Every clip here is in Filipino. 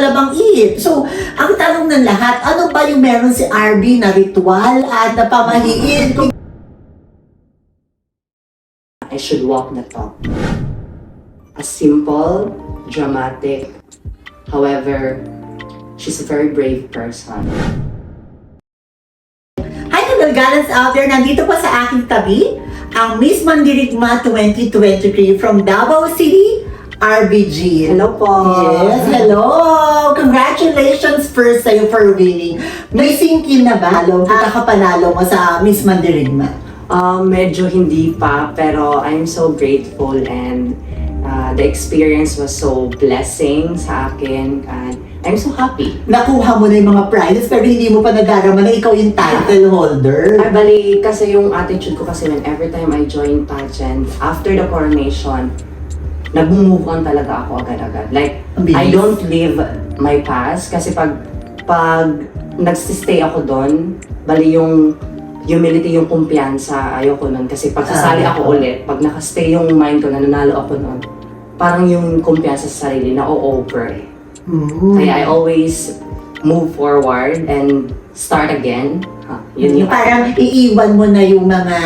bang asin, hindi rin tumalabang ihip. So, ang tanong ng lahat, ano ba yung meron si RB na ritual at na pamahiin? I should walk the talk. A simple, dramatic, however, she's a very brave person. Hi Kanal Gallants out there! Nandito pa sa aking tabi, ang Miss Mandirigma 2023 from Davao City, RBG. Hello po! Yes, hello! Congratulations first sa'yo for winning. May singkin na ba? Halong pagkakapanalo mo sa Miss Mandirigma? Um, medyo hindi pa, pero I'm so grateful and uh, the experience was so blessing sa akin and I'm so happy. Nakuha mo na yung mga prizes pero hindi mo pa nadarama na ikaw yung title holder. Ay, bali, kasi yung attitude ko kasi when every time I join pageant, after the coronation, nag-move on talaga ako agad-agad. Like, bilis. I don't live my past kasi pag pag nagsistay ako doon, bali yung humility, yung kumpiyansa, ayoko nun. Kasi pag sasali Ah, ako ulit, pag nakastay yung mind ko, na nanalo ako nun, parang yung kumpiyansa sa sarili na over eh. Mm. Kaya I always move forward and start again. Ha, yun yung Parang iiwan mo na yung mga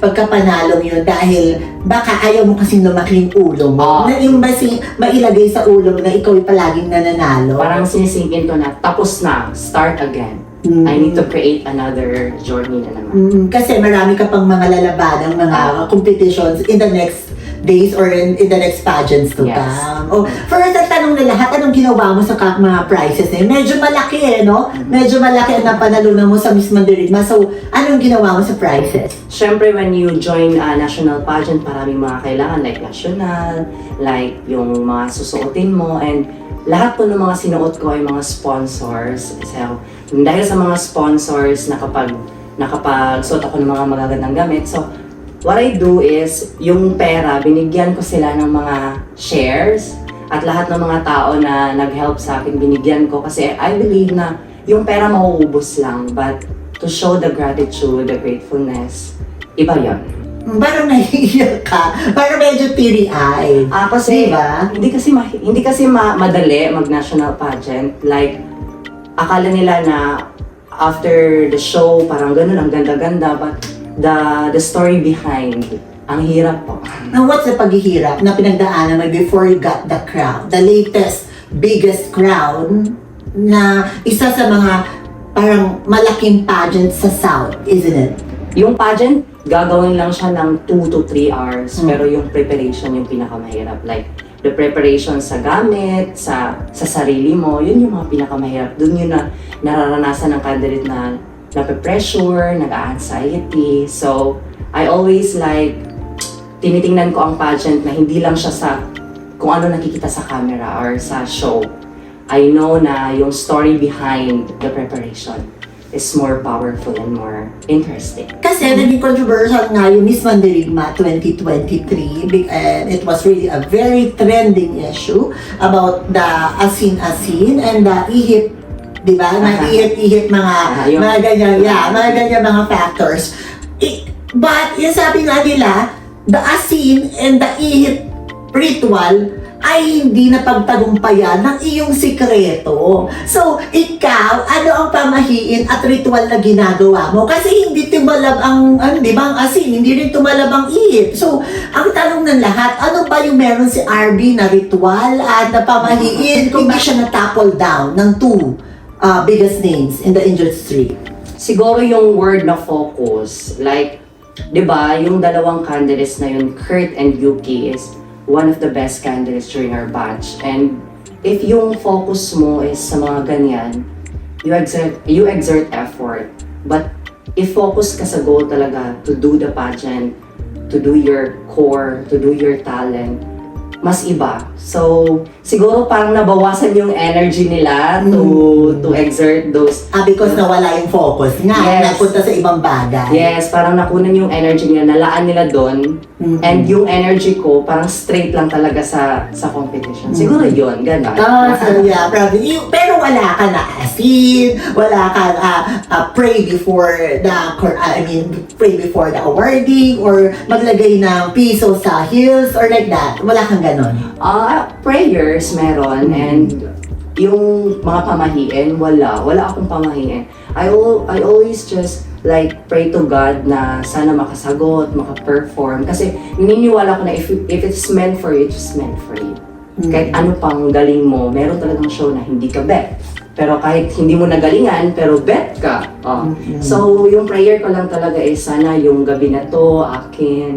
pagkapanalong yun dahil baka ayaw mo kasing lumaki yung ulo mo. Oo. Na yung basi mailagay sa ulo mo na ikaw palaging nananalo. Parang sinisingin ko na, tapos na, start again. Mm. I need to create another journey na naman. Mm, kasi marami ka pang mga lalaban ng mga Ah. competitions in the next days or in, in the next pageants to Yes. come. Oh, first, ang tanong na lahat, anong ginawa mo sa mga prizes na yun? Medyo malaki eh, no? Mm-hmm. Medyo malaki ang napanalunan mo sa Miss Mandirigma. So, anong ginawa mo sa prizes? Siyempre, when you join a national pageant, maraming mga kailangan, like national, like yung mga susuotin mo, and lahat po ng mga sinuot ko ay mga sponsors. So, dahil sa mga sponsors, nakapag, nakapag suot ako ng mga magagandang gamit. So, what I do is, yung pera, binigyan ko sila ng mga shares, at lahat ng mga tao na nag-help sa akin, binigyan ko. Kasi I believe na yung pera mauubos lang, but to show the gratitude, the gratefulness, iba yon. Parang nahihiyak ka. Parang medyo teary-eyed. Ah, kasi Diba? hindi kasi ma- hindi kasi ma- madali mag national pageant. Like akala nila na after the show parang ganun ang ganda-ganda but the the story behind ang hirap po. Now, what's the paghihirap na pinagdaanan mo before you got the crown? The latest, biggest crown na isa sa mga parang malaking pageant sa South, isn't it? Yung pageant, gagawin lang siya ng 2 to 3 hours, Mm. pero yung preparation yung pinakamahirap. Like, the preparation sa gamit, sa sa sarili mo, yun yung mga pinakamahirap. Doon yun na nararanasan ng candidate na nape-pressure, nag-anxiety. So, I always like, tinitingnan ko ang pageant na hindi lang siya sa kung ano nakikita sa camera or sa show. I know na yung story behind the preparation is more powerful and more interesting. Kasi naging controversial nga yung Miss Mandirigma 2023 big- and it was really a very trending issue about the asin-asin and the ihip di ba? Mga Aha. ihip-ihip mga, yung- mga ganyan, yeah, mga ganyan mga factors. I- but, yung sabi nga nila, the asin and the ihip ritual ay hindi na pagtagumpayan ng iyong sikreto. So, ikaw, ano ang pamahiin at ritual na ginagawa mo? Kasi hindi tumalab ang, ano, di ba, ang asin, hindi rin tumalab ang ihip. So, ang tanong ng lahat, ano ba yung meron si RB na ritual at na pamahiin kung ba siya na-topple down ng two uh, biggest names in the industry? Siguro yung word na focus, like, di ba, yung dalawang candidates na yun, Kurt and Yuki, is one of the best candidates during our batch. And if yung focus mo is sa mga ganyan, you exert, you exert effort. But if focus ka sa goal talaga to do the pageant, to do your core, to do your talent, mas iba. So, siguro parang nabawasan yung energy nila to Mm. to exert those Ah, because nawala yung focus nga, Yes. napunta sa ibang bagay. Yes, parang nakunan yung energy nila, nalaan nila doon. Mm-mm. And yung energy ko, parang straight lang talaga sa sa competition. Siguro yun, gano'n. Ah, so yeah, probably. Pero wala ka na asin, wala ka ah, ah, pray before the, I mean, pray before the awarding, or maglagay ng piso sa heels, or like that. Wala kang ganon? Ah, prayers meron and yung mga pamahiin, wala. Wala akong pamahiin. I, al- I always just like pray to God na sana makasagot, maka-perform. Kasi naniniwala ko na if, if it's meant for you, it's meant for you. Kahit ano pang galing mo, meron talagang show na hindi ka bet. Pero kahit hindi mo nagalingan, pero bet ka. Oh. So, yung prayer ko lang talaga is sana yung gabi na to, akin.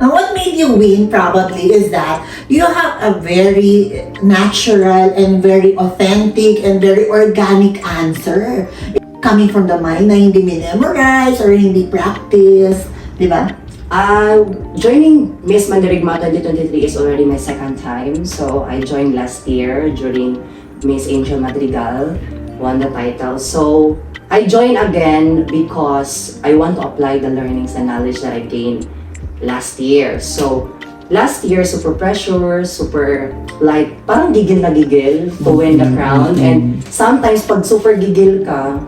And what made you win probably is that you have a very natural and very authentic and very organic answer. Coming from the mind na hindi minemorize or hindi practice. Di ba? Uh, joining Miss Mandirigma 2023 is already my second time. So I joined last year during Miss Angel Madrigal, won the title. So I joined again because I want to apply the learnings and knowledge that I gained last year. So last year, super pressure, super like parang gigil na gigil to win the crown. And sometimes pag super gigil ka,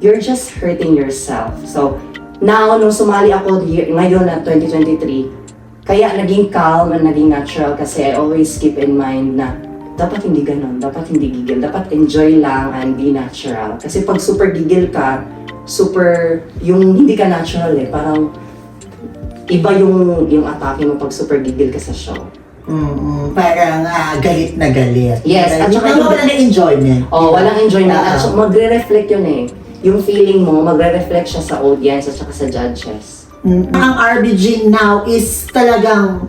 you're just hurting yourself. So now, nung sumali ako ngayon na 2023, kaya naging calm and naging natural kasi I always keep in mind na dapat hindi ganun, dapat hindi gigil, dapat enjoy lang and be natural. Kasi pag super gigil ka, super, yung hindi ka natural eh, parang iba yung yung atake mo pag super gigil ka sa show. mm Parang ah, galit na galit. Yes, at saka yung- wala na enjoyment. Oh, walang enjoyment. Ah. At saka magre-reflect yun eh. Yung feeling mo, magre-reflect siya sa audience at saka sa judges. Mm. Ang RBG now is talagang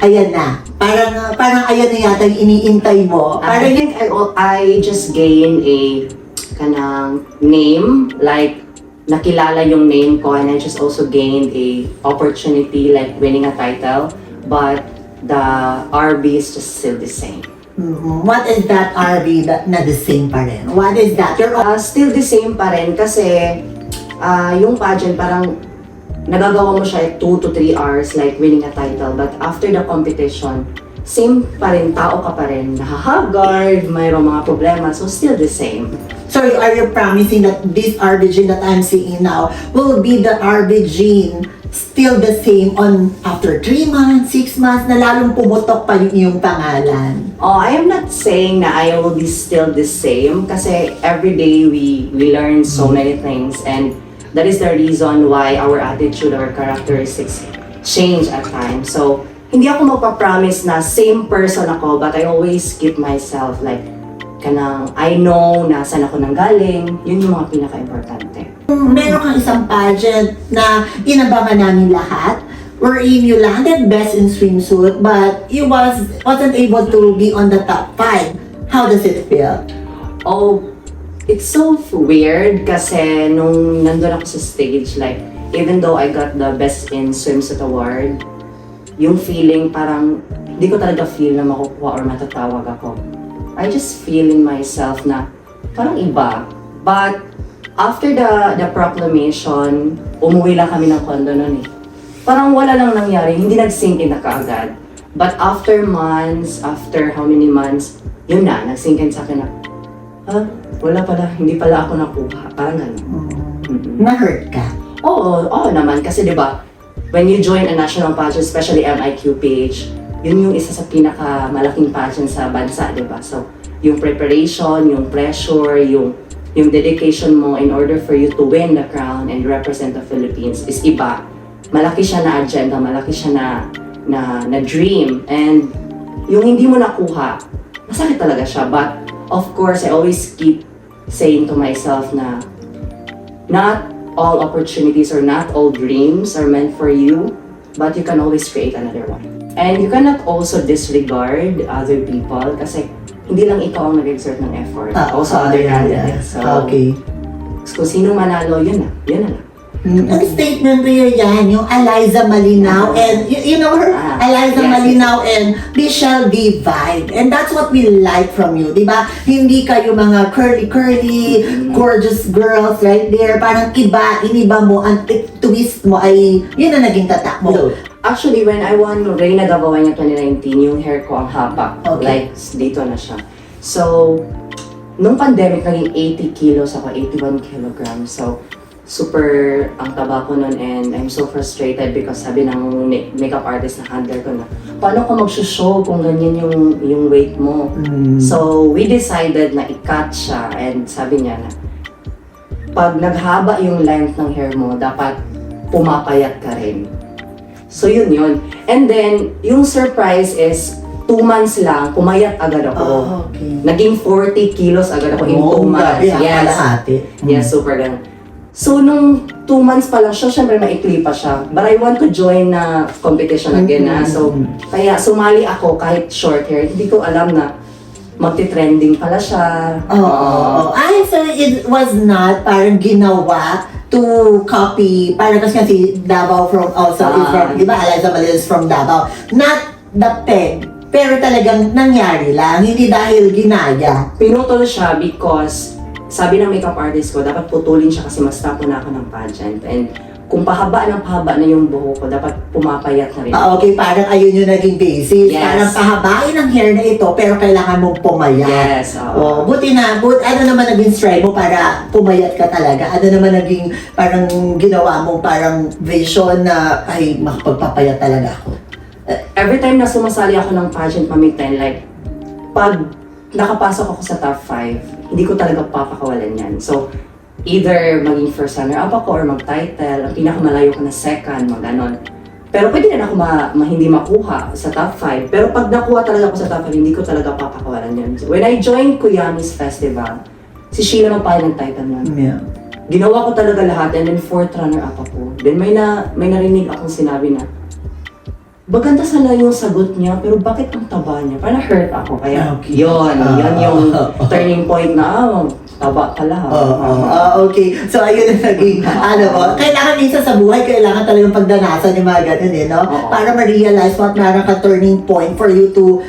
ayan na. Parang parang ayan na yata yung iniintay mo. I Parang think I, I just gain a kanang name, like nakilala yung name ko and I just also gained a opportunity like winning a title. But the RB is just still the same. Mhm. what is that RB that na the same pa rin? What is that? You're Uh, still the same pa rin kasi ah, yung pageant parang nagagawa mo siya 2 to 3 hours like winning a title but after the competition same pa rin, tao ka pa rin, nahahagard, mayroong mga problema, so still the same. So are you promising that this RBG that I'm seeing now will be the RBG still the same on after 3 months, 6 months na lalong pumutok pa yung iyong pangalan? Oh, I am not saying na I will be still the same kasi every day we we learn so many things and that is the reason why our attitude, our characteristics change at times. So, hindi ako magpa-promise na same person ako but I always keep myself like kanang I know na saan ako nanggaling. Yun yung mga pinaka-importante. Meron kang isang pageant na inabangan namin lahat wherein you landed best in swimsuit but you was wasn't able to be on the top 5. How does it feel? Oh, it's so weird kasi nung nandun ako sa stage, like, even though I got the Best in Swimsuit Award, yung feeling parang, hindi ko talaga feel na makukuha or matatawag ako. I just feel in myself na parang iba. But, after the, the proclamation, umuwi lang kami ng condo nun eh. Parang wala lang nangyari, hindi nag-sink in na kaagad. But after months, after how many months, yun na, nag-sink in sa akin na, ah, wala pala, hindi pala ako nakuha. Parang gano'n. Mm-mm. Na-hurt ka? Oo, oo naman. Kasi di ba when you join a national pageant, especially MIQPH, yun yung isa sa pinakamalaking pageant sa bansa, di ba? So, yung preparation, yung pressure, yung yung dedication mo in order for you to win the crown and represent the Philippines is iba. Malaki siya na agenda, malaki siya na na, na dream. And yung hindi mo nakuha, masakit talaga siya. But of course, I always keep saying to myself na not all opportunities or not all dreams are meant for you, but you can always create another one. And you cannot also disregard other people kasi hindi lang ikaw ang nag-exert ng effort. Ah, also ah, other yeah, candidates. yeah. So, Okay. kung sino manalo, yun na. Yun na lang. Ang statement mo yun yan, yung Eliza Malinaw and, you, you know her? Ah, Eliza yes, Malinaw and Michelle B. Vibe. And that's what we like from you, di ba? Hindi kayo mga curly-curly, gorgeous girls right there. Parang iba, iniba mo, ang twist mo ay, yun ang naging tatak mo. Actually, when I won Reina Gabawanya 2019, yung hair ko ang haba. Okay. Like, dito na siya. So, nung pandemic, naging 80 kilos ako, 81 kilograms. So, super ang taba ko nun and I'm so frustrated because sabi ng ma- makeup artist na handler ko na, paano ka magsushow kung ganyan yung, yung weight mo? Mm. So, we decided na i-cut siya and sabi niya na pag naghaba yung length ng hair mo, dapat pumapayat ka rin. So, yun yun. And then, yung surprise is, two months lang, pumayat agad ako. Oh, okay. Naging 40 kilos agad ako in two months. grabe, ah, Yes. Mm. Yes, super ganun. So, nung two months pa lang siya, syempre maikli pa siya. But I want to join na competition again na. So, kaya sumali ako kahit short hair. Hindi ko alam na magti-trending pala siya. Oo. oo. Ay, so it was not parang ginawa to copy, parang kasi kasi Davao from, also is Ah. from, di ba, Eliza Malil is from Davao. Not the peg, pero talagang nangyari lang, hindi dahil ginaya. Pinutol siya because sabi ng makeup artist ko, dapat putulin siya kasi mas tapo na ako ng pageant. And kung pahaba ng pahaba na yung buhok ko, dapat pumapayat na rin. Ah, okay, parang ayun yung naging basis. Yes. Parang pahabain ang hair na ito, pero kailangan mong pumayat. Yes, oo. Oh, buti na, but ano naman naging strive mo para pumayat ka talaga? Ano naman naging parang ginawa mo parang vision na ay makapagpapayat talaga ako? every time na sumasali ako ng pageant, Mami Ten, like, pag nakapasok ako sa top 5, hindi ko talaga papakawalan yan. So, either maging first runner-up ako or mag-title, ang pinakamalayo ko na second, mag ganon. Pero pwede rin ako ma, ma- hindi makuha sa top 5. Pero pag nakuha talaga ako sa top 5, hindi ko talaga papakawalan yan. So, when I joined Kuyami's Festival, si Sheila magpahal ng title nun. Yeah. Ginawa ko talaga lahat and then fourth runner-up ako. Then may na may narinig akong sinabi na, Baganda sana yung sagot niya, pero bakit ang taba niya? Parang hurt ako. Kaya, Okay. yun, Ah. yun yung turning point na, ah, taba pala. Oo, ah, okay. So, ayun ang naging, ano mo, kailangan minsan sa buhay, kailangan talagang pagdanasan yung mga ganun eh, no? Oo. Para ma-realize what meron ka turning point for you to,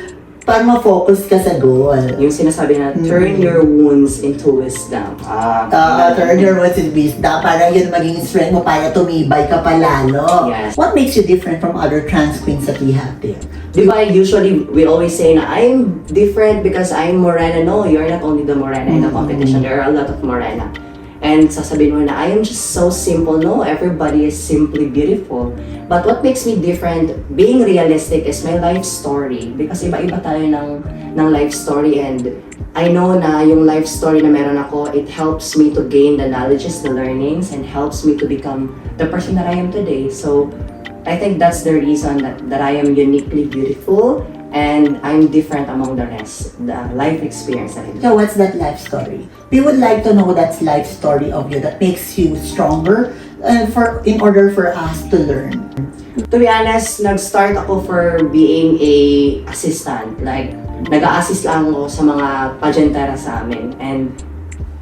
para ma-focus ka sa goal. Yung sinasabi na, turn Mm. your wounds into wisdom. Ah, Uh, turn your words in wisdom para yun maging strength mo para tumibay ka pa lalo. Yes. What makes you different from other trans queens that we have there? Di ba, usually, we always say na, I'm different because I'm Morena. No, you're not only the Morena in the Mm. competition. There are a lot of Morena. And sasabihin mo na, I am just so simple. No, everybody is simply beautiful. But what makes me different, being realistic, is my life story. Because iba-iba tayo ng, ng life story and I know na yung life story na meron ako, it helps me to gain the knowledges, the learnings, and helps me to become the person that I am today. So, I think that's the reason that, that I am uniquely beautiful and I'm different among the rest. The life experience that I have. So what's that life story? We would like to know that life story of you that makes you stronger and for in order for us to learn. To be honest, nag-start ako for being a assistant. Like, nag-a-assist lang ako sa mga pageantera sa amin. And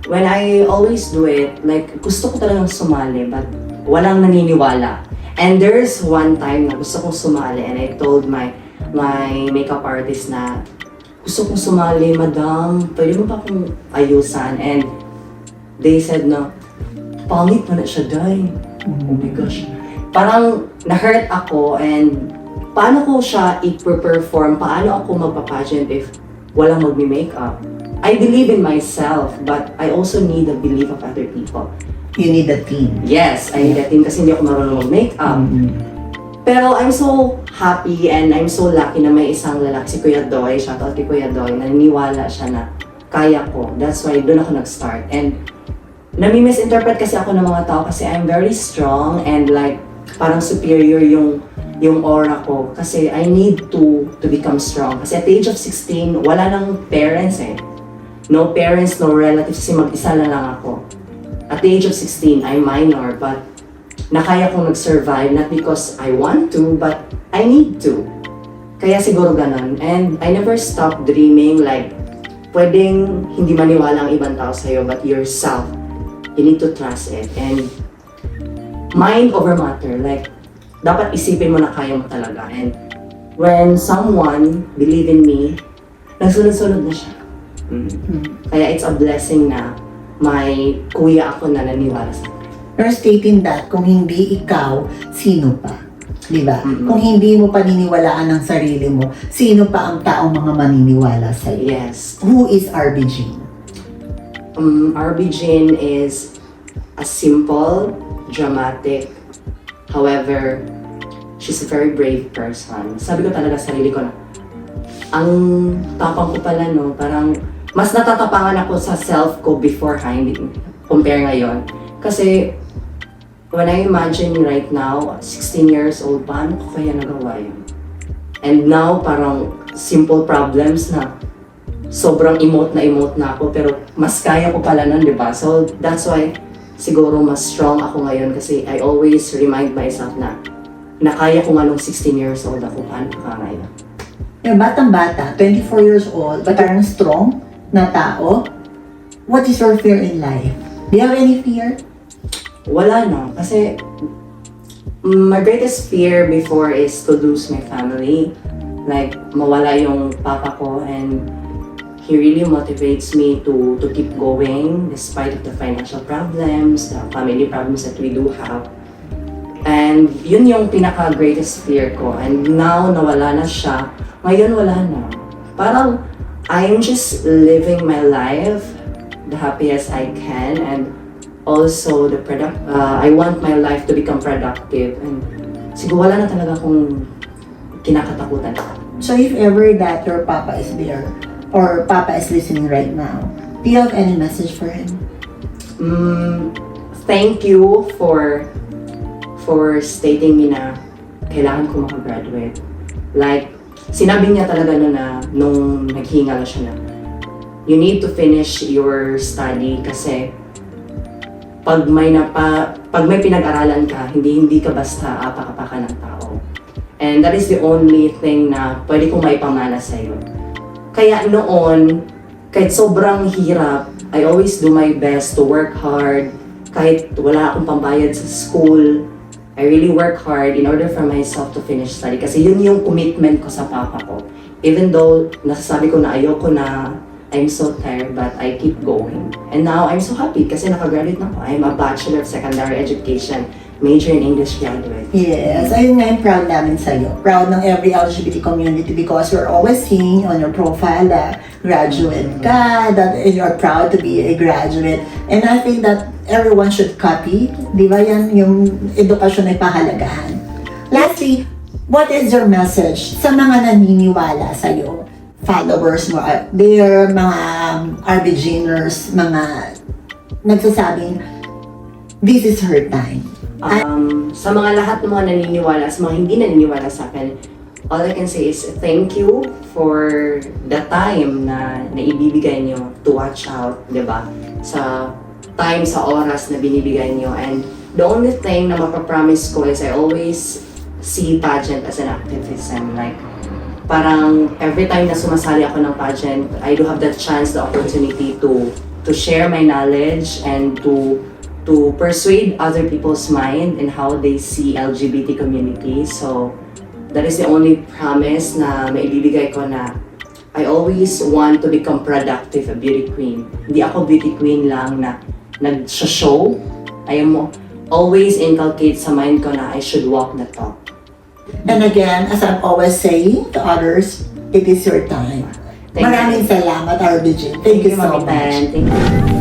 when I always do it, like, gusto ko talagang sumali, but walang naniniwala. And there's one time na gusto kong sumali and I told my my makeup artist na gusto kong sumali, madam, pwede mo ba akong ayusan? And they said na, pangit mo na siya, day. Oh my gosh. Parang na-hurt ako and paano ko siya i-perform? Paano ako magpa-pageant if walang magmi-makeup? I believe in myself, but I also need the belief of other people. You need a team. Yes, I need a team kasi hindi ako marunong mag-makeup. Mm. Pero I'm so happy and I'm so lucky na may isang lalaki, si Kuya Doy, shoutout kay Kuya Doy, naniniwala siya na kaya ko. That's why doon ako nag-start. And nami-misinterpret kasi ako ng mga tao kasi I'm very strong and like parang superior yung yung aura ko kasi I need to to become strong. Kasi at the age of 16, wala nang parents eh. No parents, no relatives kasi mag-isa na lang ako. At the age of 16, I'm minor but na kaya kong nag-survive not because I want to but I need to. Kaya siguro ganun. And I never stop dreaming like pwedeng hindi maniwala ang ibang tao sa'yo but yourself, you need to trust it. And mind over matter. Like, dapat isipin mo na kaya mo talaga. And when someone believe in me, nagsunod-sunod na siya. Mm. Kaya it's a blessing na may kuya ako na naniwala sa. You're stating that kung hindi ikaw, sino pa? Di ba? Mm-mm. Kung hindi mo paniniwalaan ang sarili mo, sino pa ang taong mga maniniwala sa iyo? Yes. Who is RBG? Um, RB Jin is a simple, dramatic, however, she's a very brave person. Sabi ko talaga sa sarili ko na, ang tapang ko pala no, parang mas natatapangan ako sa self ko before ha, hindi compare ngayon. Kasi when I imagine right now, 16 years old, paano ko kaya nagawa yun? And now, parang simple problems na sobrang emote na emote na ako, pero mas kaya ko pala nun, di ba? So, that's why siguro mas strong ako ngayon kasi I always remind myself na na kaya ko nga nung 16 years old ako, paano ka ngayon? Yung batang-bata, 24 years old, but parang strong na tao. What is your fear in life? Do you have any fear? Wala na. Kasi mm, my greatest fear before is to lose my family. Like, mawala yung papa ko and he really motivates me to to keep going despite of the financial problems, the family problems that we do have. And yun yung pinaka-greatest fear ko. And now, nawala na siya. Ngayon, wala na. Parang, I'm just living my life the happiest I can and also the product uh, I want my life to become productive and siguro wala na talaga akong kinakatakutan. So if ever that your papa is there, or papa is listening right now, do you have any message for him? Mm, thank you for for stating me na kailangan ko makagraduate. Like, sinabi niya talaga na, na nung naghinga siya na, you need to finish your study kasi pag may napa, pag may pinag-aralan ka, hindi hindi ka basta apak-apakan ng tao. And that is the only thing na pwede kong maipamana sa iyo. Kaya noon, kahit sobrang hirap, I always do my best to work hard. Kahit wala akong pambayad sa school, I really work hard in order for myself to finish study. Kasi yun yung commitment ko sa papa ko. Even though nasasabi ko na ayoko na, I'm so tired, but I keep going. And now, I'm so happy kasi nakagraduate na ako. I'm a Bachelor of Secondary Education, major in English graduate. Yes, ayun nga yung proud namin sa'yo. Proud ng every LGBT community because we're always seeing on your profile that graduate ka, that you're proud to be a graduate. And I think that everyone should copy. Di ba yan yung edukasyon ay pahalagahan. Lastly, what is your message sa mga naniniwala sa'yo? Followers mo out there, mga um, RBGners, mga nagsasabing, this is her time. Um, sa mga lahat ng mga naniniwala, sa mga hindi naniniwala sa akin, all I can say is thank you for the time na naibibigay nyo to watch out, di ba? Sa time, sa oras na binibigay nyo. And the only thing na mapapromise ko is I always see pageant as an activism. Like, parang every time na sumasali ako ng pageant, I do have that chance, the opportunity to to share my knowledge and to to persuade other people's mind and how they see LGBT community. So, that is the only promise na maibibigay ko na I always want to become productive, a beauty queen. Hindi ako beauty queen lang na nag-show. I am always inculcate sa mind ko na I should walk the talk. And again, as I'm always saying to others, it is your time. Thank you. Maraming salamat, RBG. Thank you so much. Thank you.